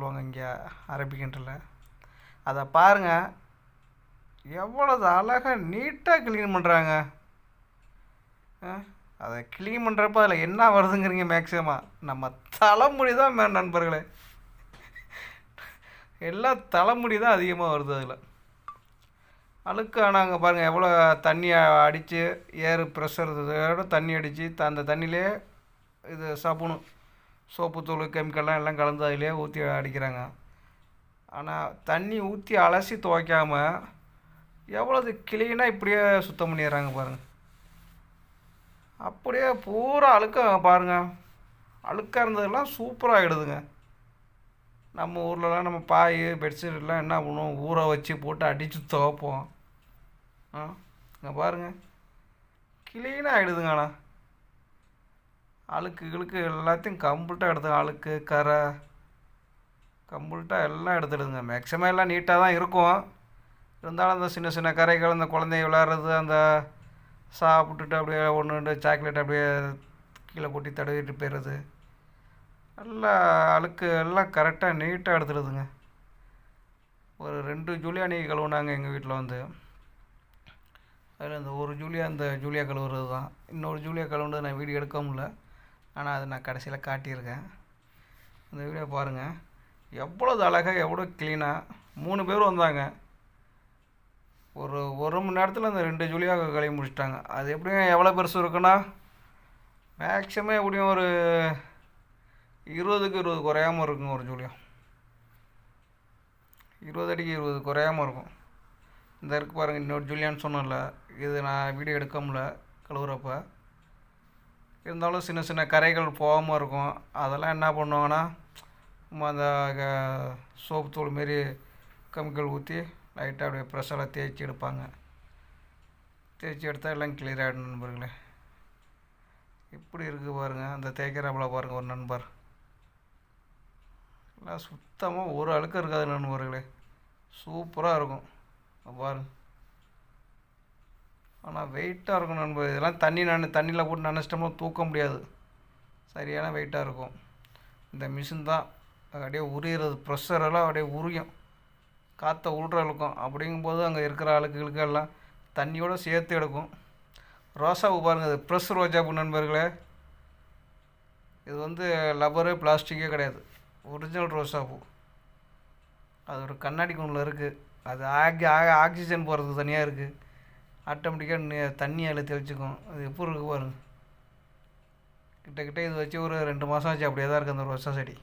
சொல்லுவாங்க இங்கே அரபிக்கன்றில் அதை பாருங்கள் எவ்வளவு அழகாக நீட்டாக க்ளீன் பண்ணுறாங்க அதை க்ளீன் பண்ணுறப்ப அதில் என்ன வருதுங்கிறீங்க மேக்ஸிமம் நம்ம தலைமுடி தான் மே நண்பர்களே. எல்லாம் தலைமுடி தான் அதிகமாக வருது அதில். அழுக்கு ஆனால் அங்கே பாருங்கள் எவ்வளோ தண்ணி அடித்து ஏர் ப்ரெஷர் இதோட தண்ணி அடித்து த அந்த தண்ணியிலே இது சாப்பிடணும். சோப்புத்தூள் கெமிக்கல்லாம் எல்லாம் கலந்து அதிலே ஊற்றி அடிக்கிறாங்க. ஆனால் தண்ணி ஊற்றி அலசி துவைக்காம எவ்வளவு கிளீனாக இப்படியே சுத்தம் பண்ணிடுறாங்க பாருங்கள் அப்படியே பூரா அழுக்க பாருங்கள் அழுக்காக இருந்ததெல்லாம் சூப்பராக ஆகிடுதுங்க நம்ம ஊர்லலாம் நம்ம பாய் பெட்ஷீட்லாம் என்ன பண்ணுவோம்? ஊற வச்சு போட்டு அடித்து துவைப்போம். ஆ இங்கே பாருங்கள் கிளீனாக ஆகிடுதுங்க ஆனால் அழுக்கு கிழுக்கு எல்லாத்தையும் கம்ப்ளீட்டாக எடுத்து அழுக்கு கரை கம்ப்ளீட்டாக எல்லாம் எடுத்துடுதுங்க மேக்ஸிமம் எல்லாம் நீட்டாக தான் இருக்கும். இருந்தாலும் அந்த சின்ன சின்ன கரைகள் அந்த குழந்தைய விளாட்றது அந்த சாப்பிட்டுட்டு அப்படியே ஒன்று ரெண்டு சாக்லேட் அப்படியே கீழே கொட்டி தடவிட்டு போயிடுறது. எல்லாம் அழுக்கு எல்லாம் கரெக்டாக நீட்டாக எடுத்துடுதுங்க. ஒரு ரெண்டு ஜூலியா ஜூலியானி கழுவுனாங்க எங்கள் வீட்டில் வந்து. அதில் அந்த ஒரு ஜூலியா அந்த ஜூலியா கழுவுறது தான் இன்னொரு ஜூலியா கழுவுனது நான் வீடியோ எடுக்க முடியல. ஆனால் அது நான் கடைசியில் காட்டியிருக்கேன். இந்த வீடியோ பாருங்கள் எவ்வளோது அழகாக எவ்வளோ க்ளீனாக மூணு பேரும் வந்தாங்க. ஒரு ஒரு மணி நேரத்தில் அந்த ரெண்டு ஜூலியாக கழுவி முடிச்சிட்டாங்க. அது எப்படியும் எவ்வளோ பெருசு இருக்குன்னா மேக்ஸிமம் எப்படியும் ஒரு இருபதுக்கு இருபது குறையாமல் இருக்குங்க ஒரு ஜூலியம். இருபது அடிக்கு இருபது குறையாமல் இருக்கும். இந்த இருக்கு பாருங்கள் இன்னொரு ஜூலியான்னு சொன்னல இது நான் வீடியோ எடுக்க முடில கழுவுறப்ப. இருந்தாலும் சின்ன சின்ன கரைகள் போகாமல் இருக்கும். அதெல்லாம் என்ன பண்ணுவாங்கன்னா அந்த சோப்பு தூள் மாரி கெமிக்கல் ஊற்றி லைட்டாக அப்படியே ப்ரெஷ்ஷெல்லாம் தேய்ச்சி எடுப்பாங்க. தேய்ச்சி எடுத்தால் எல்லாம் கிளியர் ஆகிடும் நண்பர்களே. இப்படி இருக்குது பாருங்கள் அந்த தேய்க்கிறாப்புல பாருங்கள் ஒரு நண்பர். எல்லாம் சுத்தமாக ஒரு அழுக்கு இருக்காது நண்பர்களே. சூப்பராக இருக்கும். பாருங்கள் ஆனால் வெயிட்டாக இருக்கும் நண்பர். இதெல்லாம் தண்ணி நான் தண்ணியில் போட்டு நினச்சிட்டோம்னா தூக்க முடியாது. சரியான வெயிட்டாக இருக்கும். இந்த மிஷின் தான் அப்படியே உரியிறது. ப்ரெஷரெல்லாம் அப்படியே உரியும். காற்றை உள்ற இழுக்கும். அப்படிங்கும்போது அங்கே இருக்கிற ஆளுக்குகளுக்கு எல்லாம் தண்ணியோடு சேர்த்து எடுக்கும். ரோசாப்பூ பாருங்கள் இது ப்ரெஷ் ரோஜாப்பூ நண்பர்களே. இது வந்து லப்பரு பிளாஸ்டிக்கே கிடையாது. ஒரிஜினல் ரோசாப்பூ. அது ஒரு கண்ணாடி குண்டில் இருக்குது அது ஆக்சி ஆக்சிஜன் போகிறதுக்கு தனியாக இருக்குது ஆட்டோமேட்டிக்காக தண்ணி அதில் தெளிச்சுக்கும். அது எப்படி இருக்கு பாருங்கள் கிட்ட கிட்ட இது வச்சு ஒரு ரெண்டு மாதம் ஆச்சு. அப்படியே தான் இருக்குது அந்த ரோசா செடி.